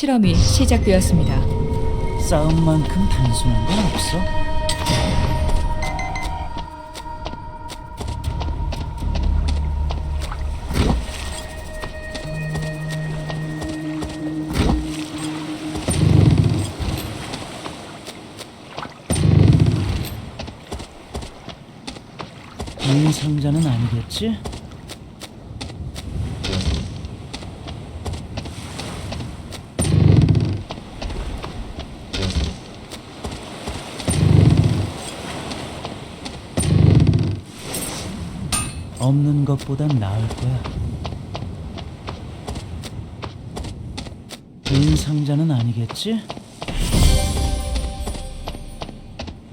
실험이 시작되었습니다. 싸움만큼 단순한 건 없어. 이 상자는 아니겠지? 없는 것보단 나을 거야. 빈 상자는 아니겠지?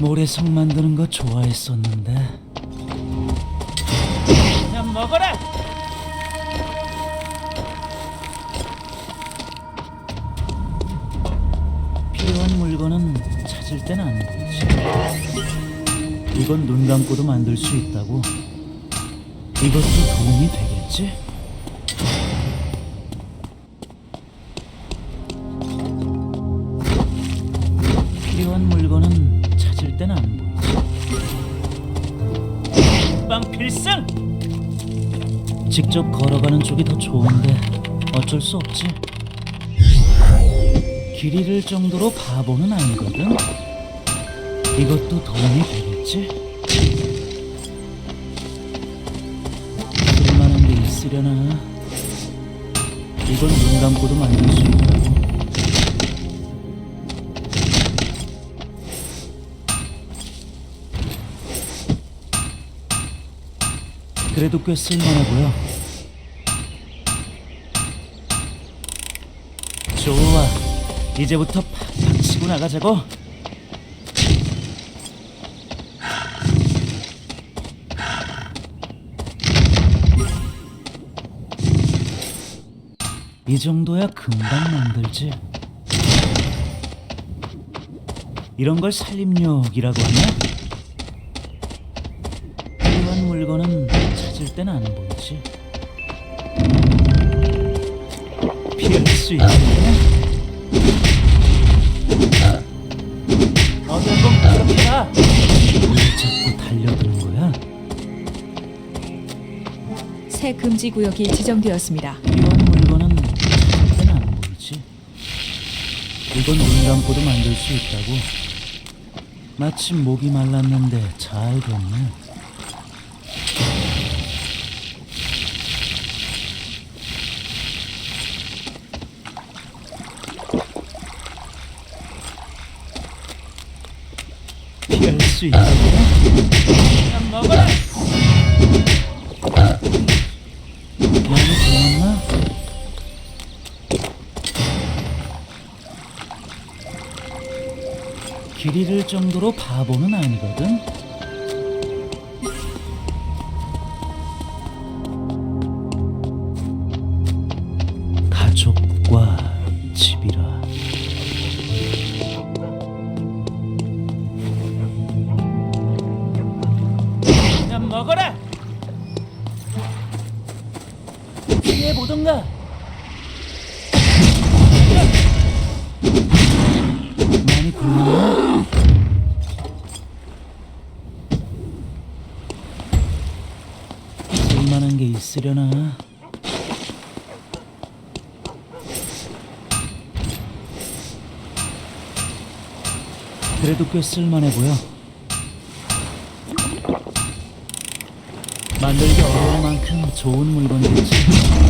모래성 만드는 거 좋아했었는데. 그냥 먹어라. 필요한 물건은 찾을 땐안 보이지. 이건 눈 감고도 만들 수 있다고. 이것도 도움이 되겠지? 필요한 물건은 찾을 땐 안 보이지. 빵 필승! 직접 걸어가는 쪽이 더 좋은데 어쩔 수 없지. 길 잃을 정도로 바보는 아니거든. 이것도 도움이 되겠지? 있으려나? 이건 눈 감고도 만들 수 있다고. 그래도 꽤 쓸만하고요. 좋아. 이제부터 팍팍 치고 나가자고. 이 정도야 금방 만들지. 이런 걸 살림욕이라고 하나? 필요한 물건은 찾을 땐 안 보이지. 피할 수 있겠네. 어디 한번 가. 왜 자꾸 달려드는 거야? 새 금지 구역이 지정되었습니다. 필요한 물건은 찾을 땐 안 보이지. 이건 눈 감고도 만들 수 있다고. 마침 목이 말랐는데 잘 됐네. 피할 수 있다고? 먹어라! 길 잃을 정도로 바보는 아니거든. 있으려나? 그래도 꽤 쓸만해 보여. 만들기 어려울 만큼 좋은 물건이겠지.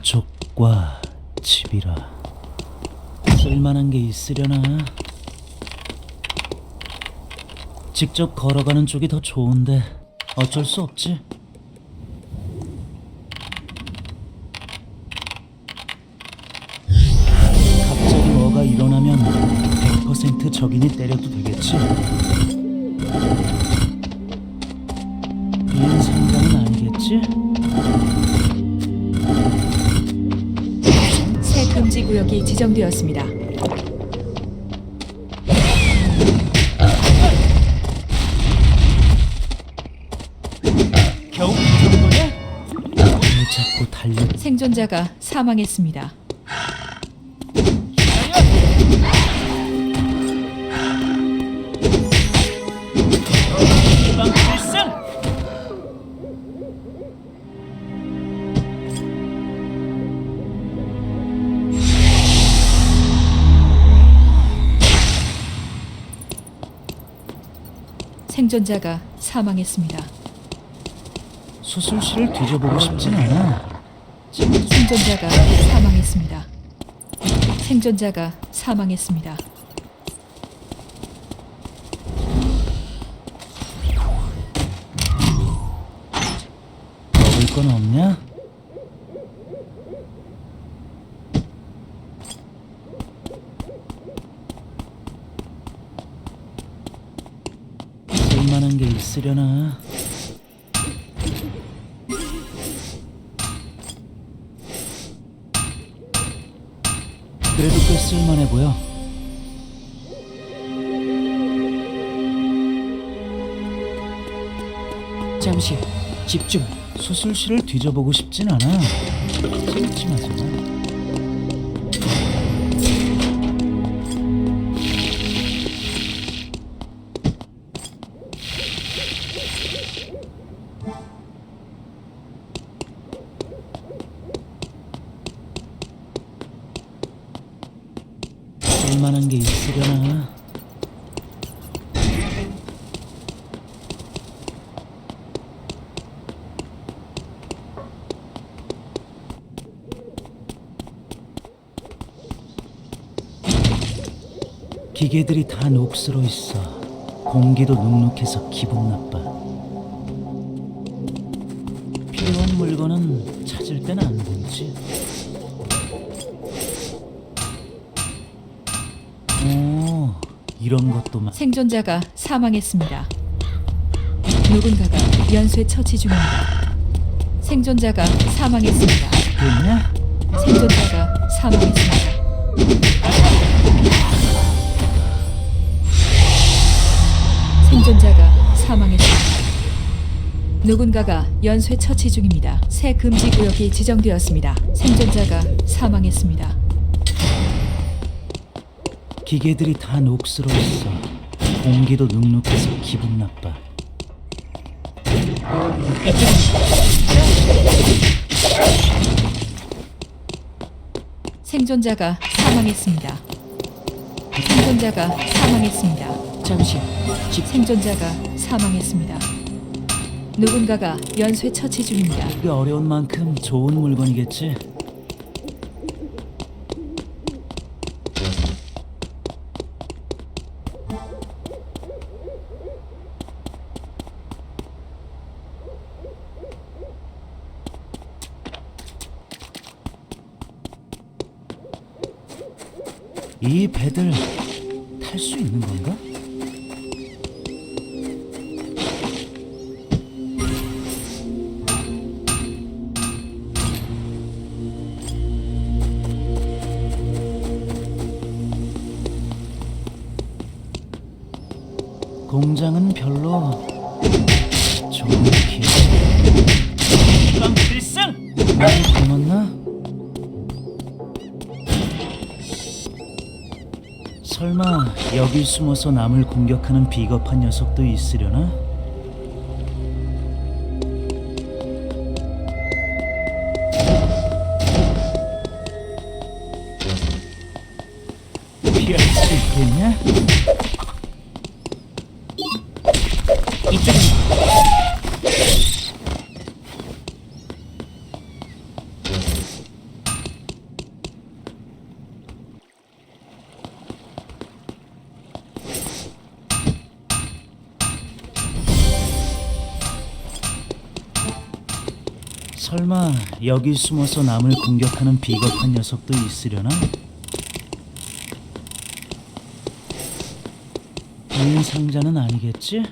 가족과 집이라 쓸만한 게 있으려나? 직접 걸어가는 쪽이 더 좋은데 어쩔 수 없지. 갑자기 뭐가 일어나면 100% 적인이 때려도 되겠지. 이런 생각은 아니겠지? 구역이 지정되었습니다. 겨우 이 정도냐? 왜 자꾸 달려 생존자가 사망했습니다. 생존자가 사망했습니다. 수술실을 뒤져보고 싶진 않아. 생존자가 사망했습니다. 생존자가 사망했습니다. 먹을 건 없냐? 쓸만한 게 있으려나? 그래도 꽤 쓸만해 보여. 잠시 집중. 수술실을 뒤져보고 싶진 않아. 심심하잖아. 만한 게 있으려나? 기계들이 다 녹슬어 있어. 공기도 눅눅해서 기분 나빠. 필요한 물건은 찾을 땐안 보이지. 이런 것도 많. 생존자가 사망했습니다. 누군가가 연쇄 처치 중입니다. 생존자가 사망했습니다. 됐냐? 생존자가 사망했습니다. 생존자가 사망했습니다. 누군가가 연쇄 처치 중입니다. 새 금지 구역이 지정되었습니다. 생존자가 사망했습니다. 기계들이 다 녹슬어 있어. 공기도 눅눅해서 기분 나빠. 생존자가 사망했습니다. 생존자가 사망했습니다. 잠시 집 생존자가 사망했습니다. 누군가가 연쇄 처치 중입니다. 꽤 어려운 만큼 좋은 물건이겠지. 이 배들 탈 수 있는 건가? 설마 여기 숨어서 남을 공격하는 비겁한 녀석도 있으려나? 설마 여기 숨어서 남을 공격하는 비겁한 녀석도 있으려나? 주인 상자는 아니겠지?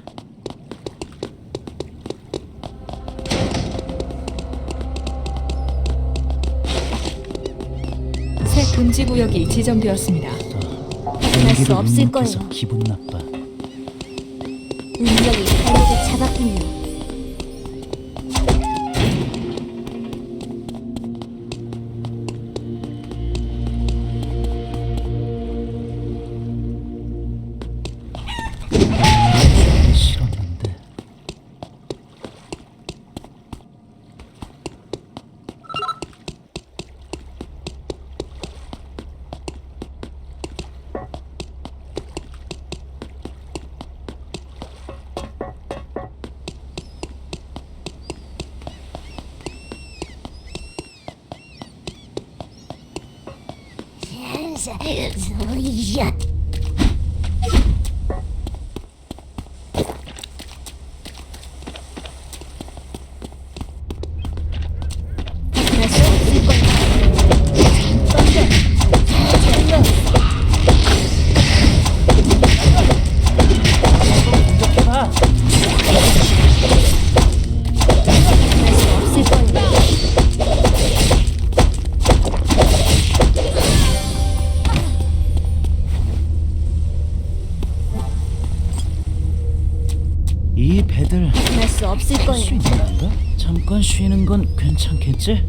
새 금지 구역이 지정되었습니다. 할수 공기를 없을 거예요. 기분 나빠. 운명이 발목을 잡았군요. Zolija 이 배들 할수 없을 거예요. 잠깐 쉬는 건 괜찮겠지?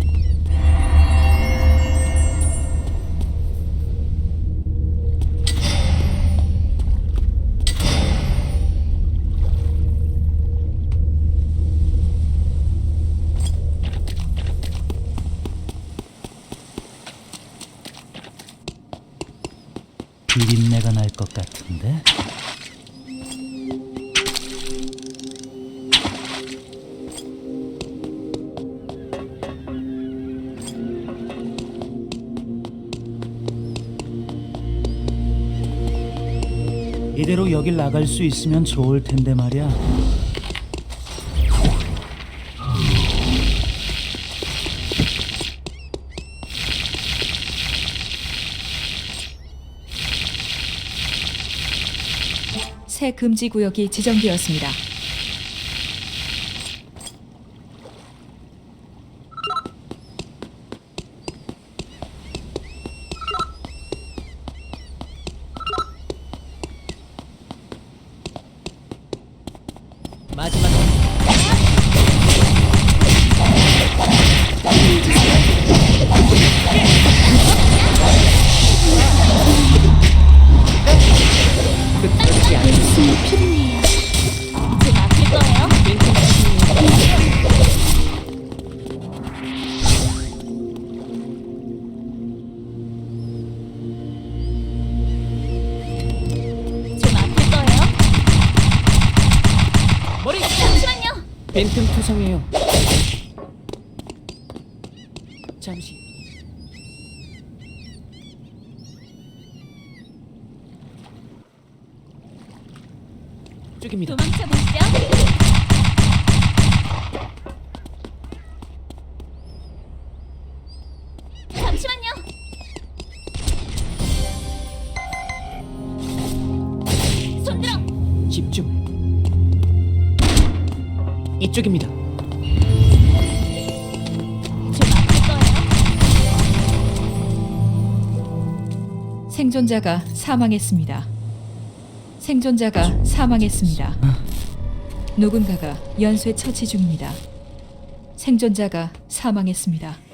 이대로 여길 나갈 수 있으면 좋을 텐데 말이야. 새 금지 구역이 지정되었습니다. 쪽입니다. 도망쳐 보시죠. 잠시만요. 손들어. 집중. 이쪽입니다. 좀 아플 거예요. 생존자가 사망했습니다. 생존자가 사망했습니다. 누군가가 연쇄 처치 중입니다. 생존자가 사망했습니다.